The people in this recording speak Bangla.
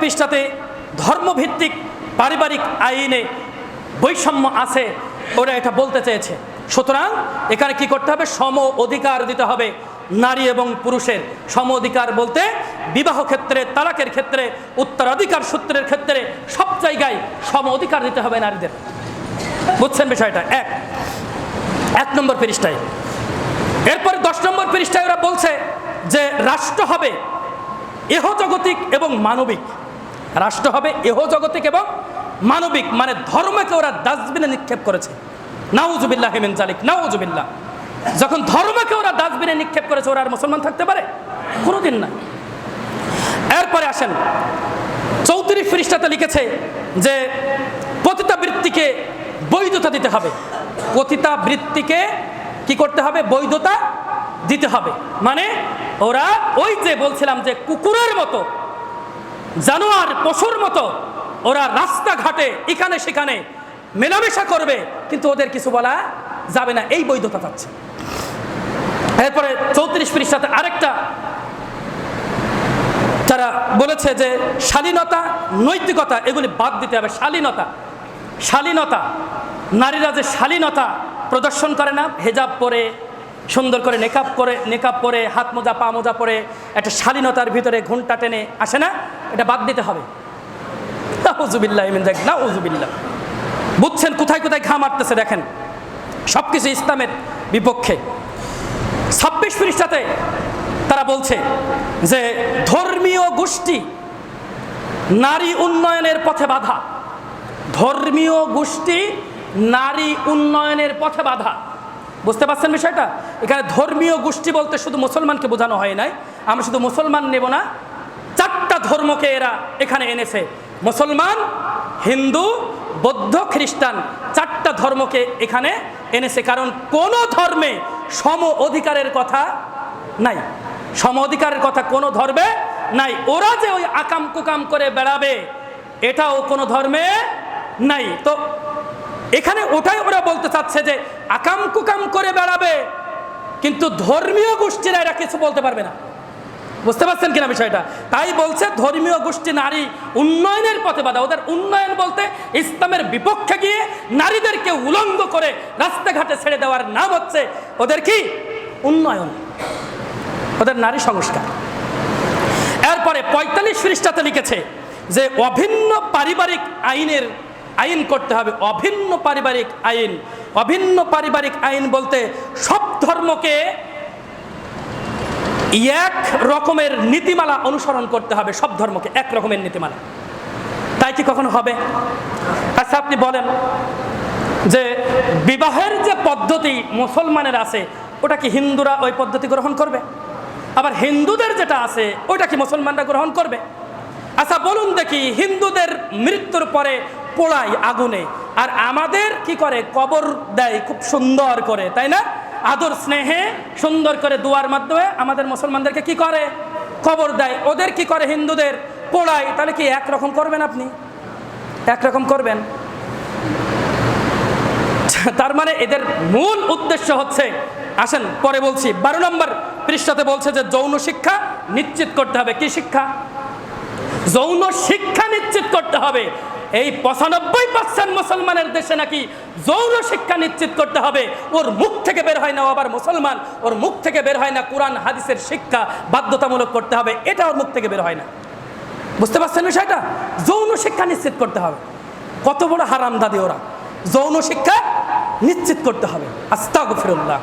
পৃষ্ঠাতে ধর্মভিত্তিক পারিবারিক আইনে বৈষম্য আছে ওরা এটা বলতে চেয়েছে। সুতরাং এখানে কি করতে হবে? সম অধিকার দিতে হবে নারী এবং পুরুষের। সম অধিকার বলতে বিবাহ ক্ষেত্রে, তালাকের ক্ষেত্রে, উত্তরাধিকার সূত্রের ক্ষেত্রে সব জায়গায় সম অধিকার দিতে হবে নারীদের। বুঝছেন বিষয়টা? এক। এক নম্বর পৃষ্ঠায়। এরপর দশ নম্বর পৃষ্ঠায় ওরা বলছে যে রাষ্ট্র হবে এহজগতিক এবং মানবিক। রাষ্ট্র হবে এহজগতিক এবং মানবিক মানে ধর্মকে ওরা ডাস্টবিনে নিক্ষেপ করেছে। নাউজুবিল্লাহ হেমেন জালিক, নাউজুবিল্লাহ। যখন ধর্মকে ওরা ডাস্টবিনে নিক্ষেপ করেছে, ওরা আর মুসলমান থাকতে পারে? কোনোদিন না। এরপরে আসেন, চৌত্রিশ পৃষ্ঠাতে লিখেছে যে পতিতাবৃত্তিকে বৈধতা দিতে হবে। পতিতাবৃত্তিকে কি করতে হবে? বৈধতা দিতে হবে। মানে ওরা ওই যে বলছিলাম যে কুকুরের মতো জানোয়ার পশুর মতো। ওরা রাস্তাঘাটে এখানে সেখানে মেলামেশা করবে, কিন্তু ওদের কিছু বলা যাবে না। এই বৈধতা চাচ্ছে এরপরে চৌত্রিশ পৃষ্ঠাতে আরেকটা। তারা বলেছে যে শালীনতা, নৈতিকতা, এগুলি বাদ দিতে হবে। শালীনতা শালীনতা। নারীরা যে শালীনতা প্রদর্শন করে না, হেজাব পরে সুন্দর করে নেকাপ করে নেকাপ পরে হাত মোজা, পা মোজা পরে একটা শালীনতার ভিতরে ঘুমটা টেনে আসে না? এটা বাদ দিতে হবে। নাউজুবিল্লাহ ইমিন যাক, নাউজুবিল্লাহ। বুঝছেন কোথায় কোথায় ঘা মারতেছে দেখেন? সব কিছু ইসলামের বিপক্ষে। ছাব্বিশ পৃষ্ঠাতে তারা বলছে যে ধর্মীয় গোষ্ঠী নারী উন্নয়নের পথে বাধা। ধর্মীয় গোষ্ঠী নারী উন্নয়নের পথে বাধা। বুঝতে পারছেন বিষয়টা? এখানে ধর্মীয় গোষ্ঠী বলতে শুধু মুসলমানকে বোঝানো হয় নাই। আমরা শুধু মুসলমান নেব না, চারটা ধর্মকে এরা এখানে এনেছে। মুসলমান, হিন্দু, বৌদ্ধ, খ্রিস্টান চারটা ধর্মকে এখানে এনেছে। কারণ কোন ধর্মে সম অধিকারের কথা নাই। সম অধিকারের কথা কোনো ধর্মে নাই। ওরা যে ওই আকাম কুকাম করে বেড়াবে, এটাও কোনো ধর্মে নাই। তো এখানে ওটাই ওরা বলতে চাচ্ছে যে আকাম কুকাম করে বেড়াবে, কিন্তু ধর্মীয় গোষ্ঠীরা এরা কিছু বলতে পারবে না। বুঝতে পারছেন কিনা বিষয়টা? তাই বলছে ধর্মীয় গোষ্ঠী নারী উন্নয়নের পথে বাধা। ওদের উন্নয়ন বলতে ইসলামের বিপক্ষে গিয়ে নারীদেরকে উলঙ্গ করে রাস্তাঘাটে ছেড়ে দেওয়ার নাম হচ্ছে ওদের কি? উন্নয়ন। ওদের নারী সংস্কার। এরপরে পঁয়তাল্লিশ পৃষ্ঠাতে লিখেছে যে অভিন্ন পারিবারিক আইনের আইন করতে হবে। অভিন্ন পারিবারিক আইন। অভিন্ন পারিবারিক আইন বলতে সব ধর্মকে এক রকমের নীতিমালা অনুসরণ করতে হবে। সব ধর্মকে এক রকমের নীতিমালা। তাই কি কখনো হবে? আচ্ছা আপনি বলেন যে বিবাহের যে পদ্ধতি মুসলমানের আছে, ওটা কি হিন্দুরা ওই পদ্ধতি গ্রহণ করবে? আবার হিন্দুদের যেটা আছে, ওইটা কি মুসলমানরা গ্রহণ করবে? আচ্ছা বলুন দেখি, হিন্দুদের মৃত্যুর পরে পোড়াই আগুনে। আর আমাদের কি করে? কবর দেয়, খুব সুন্দর করে, তাই না? আদর স্নেহে সুন্দর করে দুয়ার মাধ্যমে আমাদের মুসলমানদেরকে কি করে? কবর দেয়। ওদের কি করে হিন্দুদের? পোড়াই তাহলে কি একরকম করবেন আপনি? একরকম করবেন। তার মানে এদের মূল উদ্দেশ্য হচ্ছে, আসেন, পরে বলছি, বারো নম্বর পৃষ্ঠাতে বলছে যে যৌন শিক্ষা নিশ্চিত করতে হবে। কি শিক্ষা? যৌন শিক্ষা নিশ্চিত করতে হবে। এই পঁচানব্বই পার্সেন্ট মুসলমানের দেশে নাকি যৌন শিক্ষা নিশ্চিত করতে হবে। ওর মুখ থেকে বের হয় না আবার মুসলমান। ওর মুখ থেকে বের হয় না কোরআন, হাদিসের শিক্ষা বাধ্যতামূলক করতে হবে। এটা ওর মুখ থেকে বের হয় না। বুঝতে পারছেন বিষয়টা? যৌন শিক্ষা নিশ্চিত করতে হবে। কত বড় হারাম দাদি ওরা। যৌন শিক্ষা নিশ্চিত করতে হবে। আস্তাগফিরুল্লাহ।